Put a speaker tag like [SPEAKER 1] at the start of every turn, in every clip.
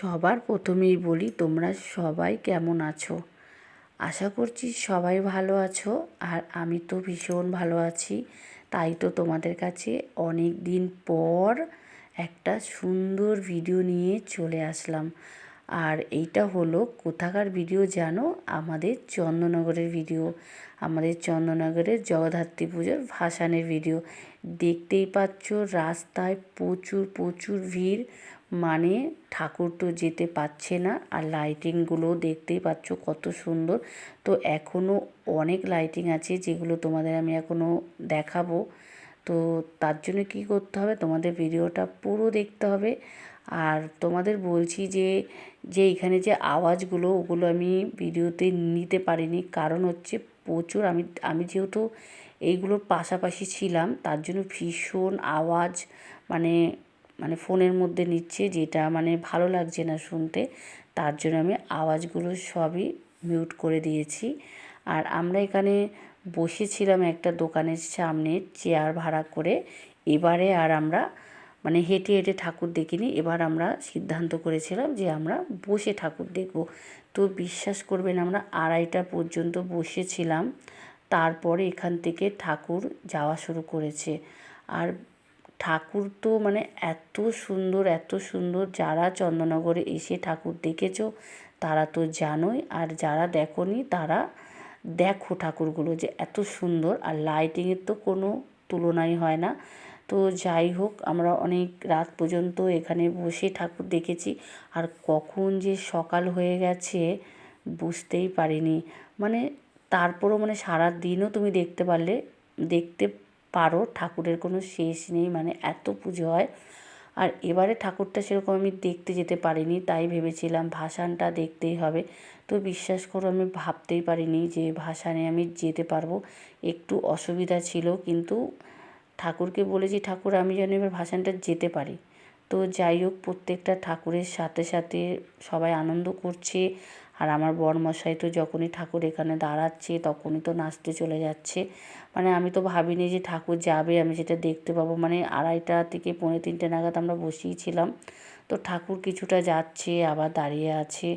[SPEAKER 1] সবার প্রথমেই বলি তোমরা সবাই কেমন আছো? আশা করছি সবাই ভালো আছো আর আমি তো ভীষণ ভালো আছি। তাই তো তোমাদের কাছে অনেক দিন পর একটা সুন্দর ভিডিও নিয়ে চলে আসলাম। আর এইটা হলো কোথাকার ভিডিও জানো? আমাদের চন্দননগরের ভিডিও। আমাদের চন্দননগরের জগদ্ধাত্রী পুজোর ভাসানের ভিডিও। দেখতেই পাচ্ছ রাস্তায় প্রচুর প্রচুর ভিড়। মানে ঠাকুর তো যেতে পারছে না আর লাইটিংগুলো দেখতেই পাচ্ছ কত সুন্দর। তো এখনও অনেক লাইটিং আছে যেগুলো তোমাদের আমি এখনও দেখাবো। তো তার জন্য কী করতে হবে? তোমাদের ভিডিওটা পুরো দেখতে হবে। আর তোমাদের বলছি যে যে এখানে যে আওয়াজগুলো, ওগুলো আমি ভিডিওতে নিতে পারিনি। কারণ হচ্ছে প্রচুর, আমি আমি যেহেতু এইগুলোর পাশাপাশি ছিলাম, তার জন্য ভীষণ আওয়াজ মানে মানে ফোনের মধ্যে নিচ্ছে, যেটা মানে ভালো লাগছে না শুনতে। তার জন্য আমি আওয়াজগুলো সবই মিউট করে দিয়েছি। আর আমরা এখানে বসেছিলাম একটা দোকানের সামনে, চেয়ার ভাড়া করে। এবারে আর আমরা মানে হেঁটে হেঁটে ঠাকুর দেখিনি। এবার আমরা সিদ্ধান্ত করেছিলাম যে আমরা বসে ঠাকুর দেখব। তো বিশ্বাস করবেন আমরা আড়াইটা পর্যন্ত বসেছিলাম। তারপরে এখান থেকে ঠাকুর যাওয়া শুরু করেছে। আর ঠাকুর তো মানে এত সুন্দর এত সুন্দর। যারা চন্দননগরে এসে ঠাকুর দেখেছ, তারা তো জানোই। আর যারা দেখনি, তারা দেখো ঠাকুরগুলো যে এত সুন্দর। আর লাইটিংয়ের তো কোনো তুলনাই হয় না। তো যাই হোক, আমরা অনেক রাত পর্যন্ত এখানে বসে ঠাকুর দেখেছি। আর কখন যে সকাল হয়ে গেছে বুঝতেই পারিনি। মানে তারপরও মানে সারা দিনও তুমি দেখতে পারলে, দেখতে পারো ঠাকুরের কোনো শেষ নেই মানে এত পুজো হয়। আর এবারে ঠাকুরটা সেরকম আমি দেখতে যেতে পারিনি, তাই ভেবেছিলাম ভাসানটা দেখতেই হবে। তো বিশ্বাস করো, আমি ভাবতেই পারিনি যে ভাসানে আমি যেতে পারব। একটু অসুবিধা ছিল, কিন্তু ঠাকুরকে বলেছি, ঠাকুর, আমি যেন এবার ভাসানটা যেতে পারি। তো যাই হোক, প্রত্যেকটা ঠাকুরের সাথে সাথে সবাই আনন্দ করছে। আর আমার বরমশাই তো যখনই ঠাকুর এখানে দাঁড়াচ্ছে, তখনই তো নাচতে চলে যাচ্ছে। মানে আমি তো ভাবিনি যে ঠাকুর যাবে, আমি সেটা দেখতে পাবো। মানে আড়াইটা থেকে পৌনে তিনটে নাগাদ আমরা বসেই ছিলাম তো ঠাকুর কিছুটা যাচ্ছে, আবার দাঁড়িয়ে আছে।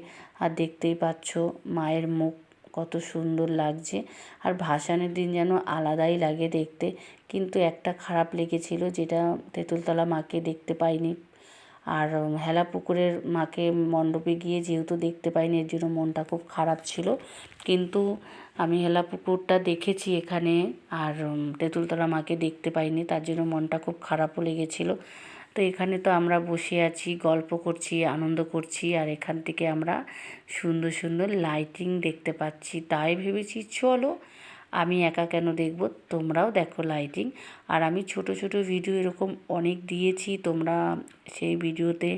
[SPEAKER 1] আর দেখতেই পাচ্ছ, মায়ের মুখ কত সুন্দর লাগছে। আর ভাসানের দিন যেন আলাদাই লাগে দেখতে। কিন্তু একটা খারাপ লেগেছিল যেটা তেঁতুলতলা মাকে দেখতে পাইনি। আর হেলা পুকুরের মাকে মণ্ডপে গিয়ে যেহেতু দেখতে পাইনি, এর জন্য মনটা খুব খারাপ ছিল। কিন্তু আমি হেলা পুকুরটা দেখেছি এখানে, আর তেঁতুলতলা মাকে দেখতে পাইনি, তার জন্য মনটা খুব খারাপও লেগেছিলো। তো এখানে তো আমরা বসে আছি, গল্প করছি, আনন্দ করছি, আর এখান থেকে আমরা সুন্দর সুন্দর লাইটিং দেখতে পাচ্ছি। তাই ভেবেছি চলো আমি একা কেন দেখব? তোমরাও দেখো লাইটিং আর আমি ছোট ছোট ভিডিও এরকম অনেক দিয়েছি, তোমরা সেই ভিডিওতে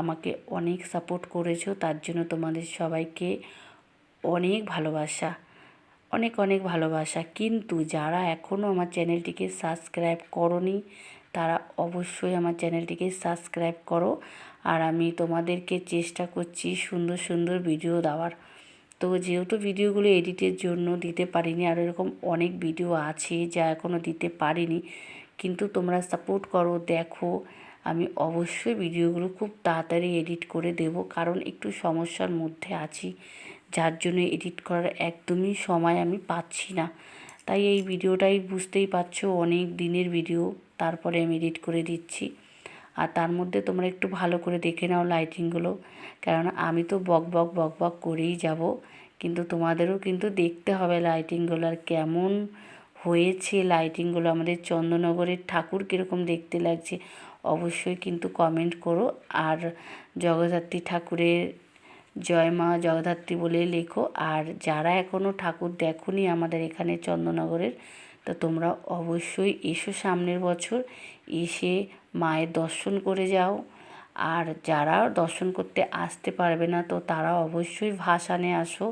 [SPEAKER 1] আমাকে অনেক সাপোর্ট করেছ, তার জন্য তোমাদের সবাইকে অনেক ভালোবাসা, অনেক অনেক ভালোবাসা। কিন্তু যারা এখনও আমার চ্যানেলটিকে সাবস্ক্রাইব করনি তারা অবশ্যই আমার চ্যানেলটিকে সাবস্ক্রাইব করো। আর আমি তোমাদেরকে চেষ্টা করছি সুন্দর সুন্দর ভিডিও দেওয়ার। তো যেহেতু ভিডিওগুলো এডিটের জন্য দিতে পারিনি আর এরকম অনেক ভিডিও আছে যা এখনও দিতে পারিনি, কিন্তু তোমরা সাপোর্ট করো, দেখো, আমি অবশ্যই ভিডিওগুলো খুব তাড়াতাড়ি এডিট করে দেব, কারণ একটু সমস্যার মধ্যে আছি, যার জন্য এডিট করার একদমই সময় আমি পাচ্ছি না। তাই এই ভিডিওটাই বুঝতেই পারছ, অনেক দিনের ভিডিও। তারপরে আমি এডিট করে দিচ্ছি। আর তার মধ্যে তোমরা একটু ভালো করে দেখে নাও লাইটিংগুলো কেননা আমি তো বক বক বক বক করেই যাব, কিন্তু তোমাদেরও কিন্তু দেখতে হবে লাইটিংগুলো আর কেমন হয়েছে লাইটিংগুলো আমাদের চন্দ্রনগরের ঠাকুর কীরকম দেখতে লাগছে? অবশ্যই কিন্তু কমেন্ট করো। আর জগদ্ধাত্রী ঠাকুরের জয় মা জগদ্ধাত্রী বলে লেখো। আর যারা এখনও ঠাকুর দেখনি আমাদের এখানে চন্দ্রনগরের তো তোমরা অবশ্যই এসো সামনের বছর, এসে মায়ের দর্শন করে যাও। আর যারা দর্শন করতে আসতে পারবে না, তো তারা অবশ্যই ভাসানে আসো।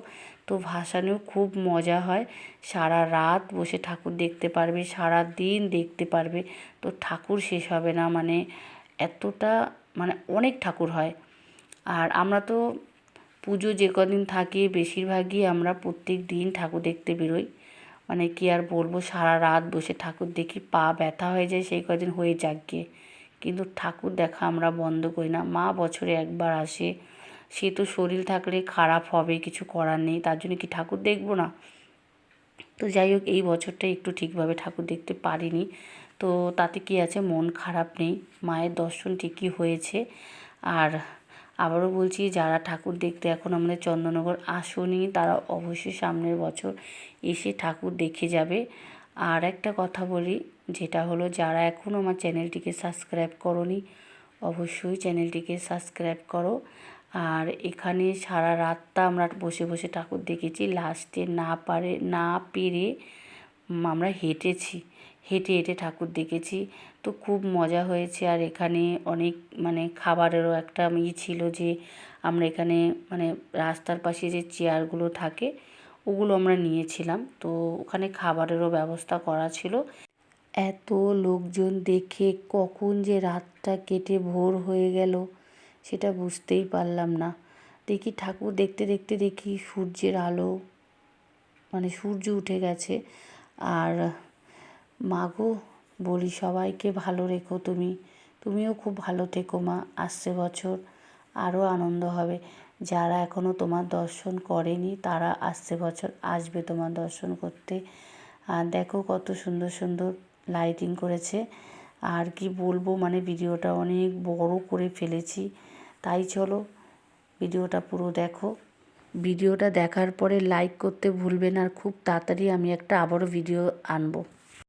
[SPEAKER 1] তো ভাসানেও খুব মজা হয়। সারা রাত বসে ঠাকুর দেখতে পারবে, সারা দিন দেখতে পারবে। তো ঠাকুর শেষ হবে না মানে এতটা মানে অনেক ঠাকুর হয়। আর আমরা তো পুজো যে কদিন থাকি, বেশিরভাগই আমরা প্রত্যেক দিন ঠাকুর দেখতে বেরোই। মানে কী আর বলব, সারা রাত বসে ঠাকুর দেখি পা ব্যথা হয়ে যায়, সেই কদিন হয়ে যাক গিয়ে কিন্তু ঠাকুর দেখা আমরা বন্ধ করি না। মা বছরে একবার আসে, সে তো শরীর থাকলে খারাপ হবে, কিছু করার নেই, তার জন্য কি ঠাকুর দেখব না? তো যাই হোক, এই বছরটা একটু ঠিকভাবে ঠাকুর দেখতে পারিনি। তো তাতে কি আছে? মন খারাপ নেই, মায়ের দর্শন ঠিকই হয়েছে। আর আবারও বলছি, যারা ঠাকুর দেখতে এখন আমাদের চন্দননগর আসনি, তারা অবশ্যই সামনের বছর এসে ঠাকুর দেখে যাবে। আর একটা কথা বলি, যেটা হলো, যারা এখনও আমার চ্যানেলটিকে সাবস্ক্রাইব করনি, অবশ্যই চ্যানেলটিকে সাবস্ক্রাইব করো। আর এখানে সারা রাতটা আমরা বসে বসে ঠাকুর দেখেছি। লাস্টে না পারে, না পেরে আমরা হেঁটেছি। হেঁটে হেঁটে ঠাকুর দেখেছি। তো খুব মজা হয়েছে। আর এখানে অনেক মানে খাবারেরও একটা ই ছিল যে, আমরা এখানে মানে রাস্তার পাশে যে চেয়ারগুলো থাকে, ওগুলো আমরা নিয়েছিলাম। তো ওখানে খাবারেরও ব্যবস্থা করা ছিল। এত লোকজন দেখে কখন যে রাতটা কেটে ভোর হয়ে গেল, সেটা বুঝতেই পারলাম না। দেখি ঠাকুর দেখতে দেখতে দেখি সূর্যের আলো মানে সূর্য উঠে গেছে। আর মাগো বলি সবাইকে ভালো রেখো তুমি। তুমিও খুব ভালো থেকো মা, আসছে বছর। আরও আনন্দ হবে। যারা এখনও তোমার দর্শন করেনি, তারা আসছে বছর, আসবে তোমার দর্শন করতে। আর দেখো কত সুন্দর সুন্দর লাইটিং করেছে। আর কি বলব মানে ভিডিওটা অনেক বড় করে ফেলেছি। তাই চলো, ভিডিওটা পুরো দেখো। ভিডিওটা দেখার পরে লাইক করতে ভুলবেন আর খুব তাড়াতাড়ি আমি একটা আবারও ভিডিও আনব।